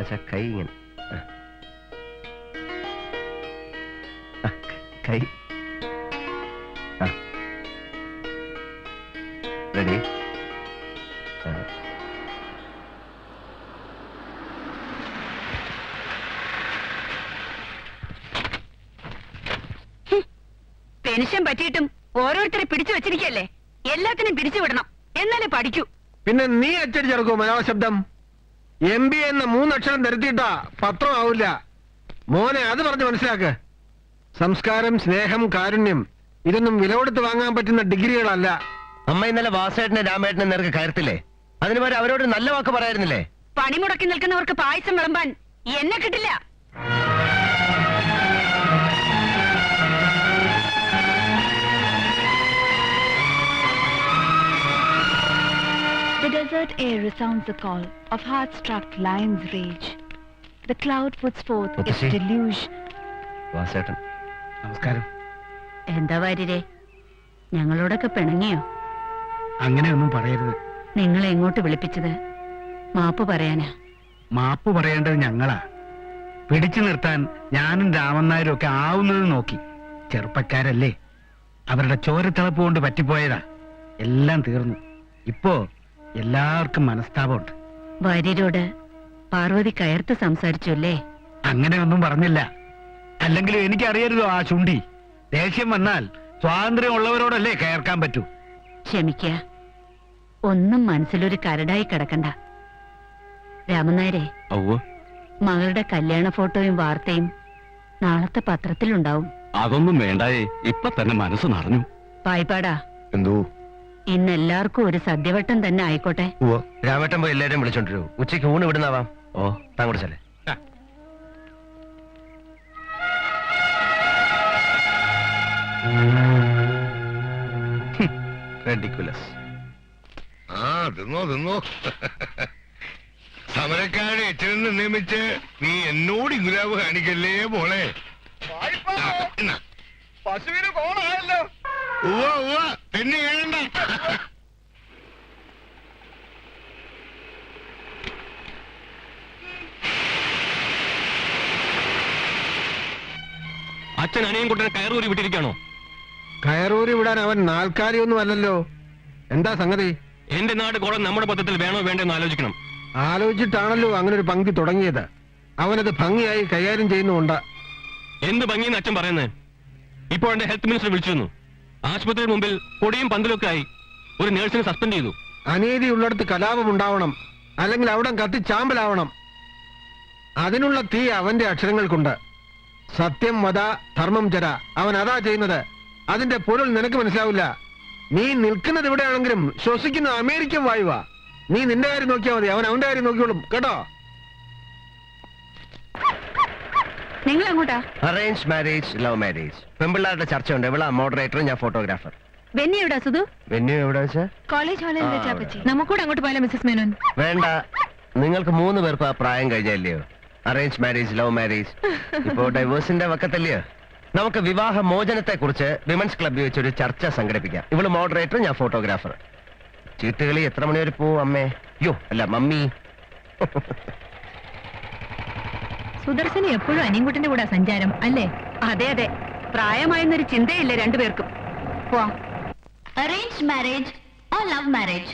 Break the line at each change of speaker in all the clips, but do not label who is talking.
അച്ഛാ കൈ ഇങ്ങനെ കൈ റെഡി
പെൻഷൻ പറ്റിയിട്ടും ഓരോരുത്തരെ പിടിച്ചു വെച്ചിരിക്കല്ലേ എല്ലാത്തിനും പിരിച്ചു വിടണം എന്നാലേ പഠിക്കൂ.
പിന്നെ നീ അച്ചടിച്ചിറക്കോ മലയാള ശബ്ദം? എം ബി എന്ന മൂന്നക്ഷരം തരുത്തിയിട്ടാ പത്രം ആവില്ല. മോനെ അത് പറഞ്ഞ് മനസ്സിലാക്ക്. സംസ്കാരം സ്നേഹം കാരുണ്യം ഇതൊന്നും വില കൊടുത്ത് വാങ്ങാൻ പറ്റുന്ന ഡിഗ്രികളല്ല.
അമ്മ ഇന്നലെ വാസേട്ടനെ രാമേട്ടനെ നേർക്ക് കയറത്തില്ലേ അതിന് അവരോട് നല്ല വാക്ക് പറയായിരുന്നില്ലേ?
പണിമുടക്കി നിൽക്കുന്നവർക്ക് പായസം വിളമ്പാൻ എന്നെ കിട്ടില്ല.
Air resounds the call of heart-struck lion's rage. The cloud puts forth its
see?
deluge.
വാസേട്ടൻ.
നമസ്കാരം.
എന്താ വാര്യരെ ഞങ്ങളോടൊക്കെ പിണങ്ങിയോ?
അങ്ങനെയൊന്നും പറയരുത്.
നിങ്ങളെ എങ്ങോട്ട് വിളിപ്പിച്ചത്? മാപ്പ് പറയാനാ.
മാപ്പ് പറയേണ്ടത് ഞങ്ങളാ. പിടിച്ചു നിർത്താൻ ഞാനും രാമൻ നായരും ഒക്കെ ആവുന്നത് നോക്കി. ചെറുപ്പക്കാരല്ലേ. അവരുടെ ചോരത്തിളപ്പ് കൊണ്ട് പറ്റിപ്പോയതാ. എല്ലാം തീർന്നു. ഇപ്പോ എല്ലാവർക്കും മനസ്താപമുണ്ട്.
വാര്യരോട് പാർവതി കയർത്ത് സംസാരിച്ചു അങ്ങനെ
ഒന്നും പറഞ്ഞില്ല. അല്ലെങ്കിലും എനിക്കറിയരുതോ ആ ചുണ്ടി. ദേഷ്യം വന്നാൽ സ്വാതന്ത്ര്യം ഉള്ളവരോടല്ലേ കയർക്കാൻ പറ്റൂ.
ക്ഷമിക്ക. ഒന്നും മനസ്സിലൊരു കരടായി കിടക്കണ്ട. രാമനായരെ മകളുടെ കല്യാണ ഫോട്ടോയും വാർത്തയും നാളത്തെ പത്രത്തിലുണ്ടാവും.
അതൊന്നും വേണ്ടായേ. ഇപ്പൊ തന്നെ മനസ്സ് നിറഞ്ഞു.
പായ്പാടാ
എന്തോ?
ഇന്ന് എല്ലാവർക്കും ഒരു സദ്യവട്ടം തന്നെ ആയിക്കോട്ടെ.
രാവട്ടം പോയി എല്ലാരും വിളിച്ചോണ്ടിരൂ. ഉച്ചയ്ക്ക് ഊണ് ഇവിടുന്നാവാം. ഓ താങ്കൂടെ ചെല്ലേ. റെഡിക്കുലസ്
ആ തിന്നോ തിന്നോ. സമരക്കാരെ എച്ചനെന്ന് നിയമിച്ച് നീ എന്നോട് ഇങ്ങുലാവ് കാണിക്കല്ലേ മോളെ? ആ, എന്നാ. ഉവ്വ, ഉവ്വ, എന്നെ വേണ്ട
അച്ഛൻ അണിയും കുട്ടനെ കയറൂരി വിട്ടിരിക്കാണോ
കയറൂരി വിടാൻ അവൻ നാൽക്കാലിയൊന്നും അല്ലല്ലോ. എന്താ സംഗതി?
എന്റെ നാട് കുളം നമ്മുടെ പദ്ധത്തിൽ വേണോ വേണ്ടെന്ന് ആലോചിക്കണം.
ആലോചിച്ചിട്ടാണല്ലോ അങ്ങനെ ഒരു പങ്കി തുടങ്ങിയത്. അവനത് ഭംഗിയായി കൈകാര്യം ചെയ്യുന്നുണ്ടാ
എന്ത് ഭംഗിയെന്ന് അച്ഛൻ പറയുന്നത്? ഇപ്പോൾ എന്റെ ഹെൽത്ത് മിനിസ്റ്റർ വിളിച്ചിരുന്നു. ആശുപത്രിയുടെ മുമ്പിൽ പൊടിയും പന്തലൊക്കെ ആയി ഒരു നേഴ്സിനെ സസ്പെൻഡ് ചെയ്തു.
അനീതി ഉള്ളിടത്ത് കലാപം ഉണ്ടാവണം അല്ലെങ്കിൽ അവിടെ കത്തി ചാമ്പലാവണം. അതിനുള്ള തീ അവന്റെ അക്ഷരങ്ങൾക്കുണ്ട്. സത്യം വധ ധർമ്മം ചര അവൻ അതാ ചെയ്യുന്നത്. അതിന്റെ പൊരുൾ നിനക്ക് മനസ്സിലാവില്ല. നീ നിൽക്കുന്നത് ഇവിടെയാണെങ്കിലും ശ്വസിക്കുന്ന അമേരിക്കൻ വായുവാ. നീ നിന്റെ കാര്യം നോക്കിയാൽ മതി. അവൻ അവന്റെ കാര്യം നോക്കിയോളും കേട്ടോ?
നിങ്ങൾ എങ്ങോട്ടാ
അറേഞ്ച് മാരേജ് ലവ് മാരേജ് പെമ്പിള്ളാരുടെ ചർച്ചയുണ്ട്. എവിടാ മോഡറേറ്റർ ഞാൻ ഫോട്ടോഗ്രാഫർ
വെന്നി എവിടാ സുധു?
വെന്യൂ എവിടെ വെച്ചാ?
കോളേജ് ഹാളിൽ
ആ,
വെച്ചാ
അവിടെ.
പറ്റി
നമുക്കൂടെ അങ്ങോട്ട് പോയാലോ മിസ്സസ് മേനോൻ.
വേണ്ട. നിങ്ങൾക്ക് മൂന്ന് പേർക്ക് ആ പ്രായം കഴിഞ്ഞല്ലയോ അറേഞ്ച് മാരേജ് ലവ് മാരേജ് ഇപ്പോ ഡൈവേഴ്സിന്റെ വക്കത്തല്ലയോ? നമുക്ക് വിവാഹ മോചനത്തെ കുറിച്ച് വിമൻസ് ക്ലബ്ബിൽ വെച്ച് ഒരു ചർച്ച സംഘടിപ്പിക്കാം. ഇവൾ മോഡറേറ്റർ ഞാൻ ഫോട്ടോഗ്രാഫർ ചീട്ടുകളി എത്ര മണി വരെ പോവും അമ്മേ? യോ അല്ല മമ്മി.
സുദർശന് എപ്പോഴും അനിയൻകുട്ടിന്റെ കൂടെ സഞ്ചാരം അല്ലേ? അതെ അതെ. പ്രായമായെന്നൊരു ചിന്തയില്ലേ രണ്ടുപേർക്കും. പോവാം.
Arrange marriage or love marriage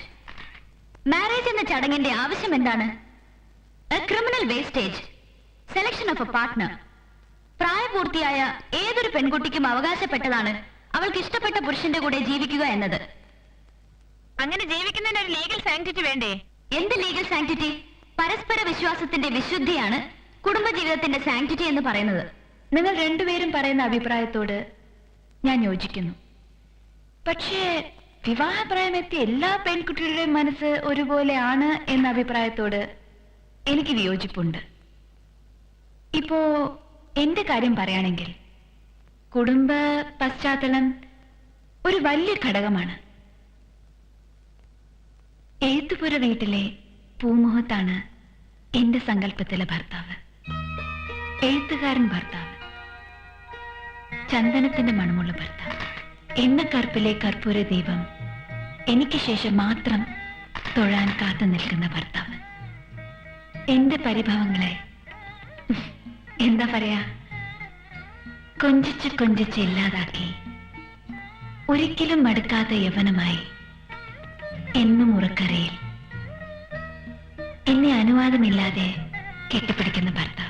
marriage എന്ന ചടങ്ങിന്റെ ആവശ്യം എന്താണ്? A criminal wastage selection of a partner പ്രായപൂർത്തിയായ ഏതൊരു പെൺകുട്ടിക്കും അവകാശപ്പെട്ടതാണ് അവൾക്ക് ഇഷ്ടപ്പെട്ട പുരുഷന്റെ കൂടെ ജീവിക്കുക എന്നത്.
അങ്ങനെ ജീവിക്കുന്നതിന് ഒരു ലീഗൽ സാങ്ക്ടിറ്റി വേണ്ടേ?
എന്ത് ലീഗൽ സാങ്ക്ടിറ്റി പരസ്പര വിശ്വാസത്തിന്റെ വിശുദ്ധിയാണ് കുടുംബജീവിതത്തിന്റെ സാങ്ക്ടിറ്റി എന്ന് പറയുന്നത്.
നിങ്ങൾ രണ്ടുപേരും പറയുന്ന അഭിപ്രായത്തോട് ഞാൻ യോജിക്കുന്നു. പക്ഷേ വിവാഹപ്രായമെത്തിയ എല്ലാ പെൺകുട്ടികളുടെയും മനസ്സ് ഒരുപോലെയാണ് എന്ന അഭിപ്രായത്തോട് എനിക്ക് വിയോജിപ്പുണ്ട്. ഇപ്പോ എന്റെ കാര്യം പറയുകയാണെങ്കിൽ കുടുംബ പശ്ചാത്തലം ഒരു വലിയ ഘടകമാണ്. എഴുത്തുപുര വീട്ടിലെ പൂമുഖത്താണ് എന്റെ സങ്കല്പത്തിലെ ഭർത്താവ്. എഴുത്തുകാരൻ ഭർത്താവ്. ചന്ദനത്തിന്റെ മണമുള്ള ഭർത്താവ്. എന്ന കറുപ്പിലെ കർപ്പൂര ദീപം എനിക്ക് ശേഷം മാത്രം തൊഴാൻ കാത്തു നിൽക്കുന്ന ഭർത്താവ്. എന്റെ പരിഭവങ്ങളെ എന്താ പറയാ? കൊഞ്ചിച്ച് കൊഞ്ചിച്ച് ഇല്ലാതാക്കി ഒരിക്കലും മടുക്കാത്ത യവനമായി എന്നും ഉറക്കരയിൽ. എന്നെ അനുവാദമില്ലാതെ കെട്ടിപ്പിടിക്കുന്ന ഭർത്താവ്.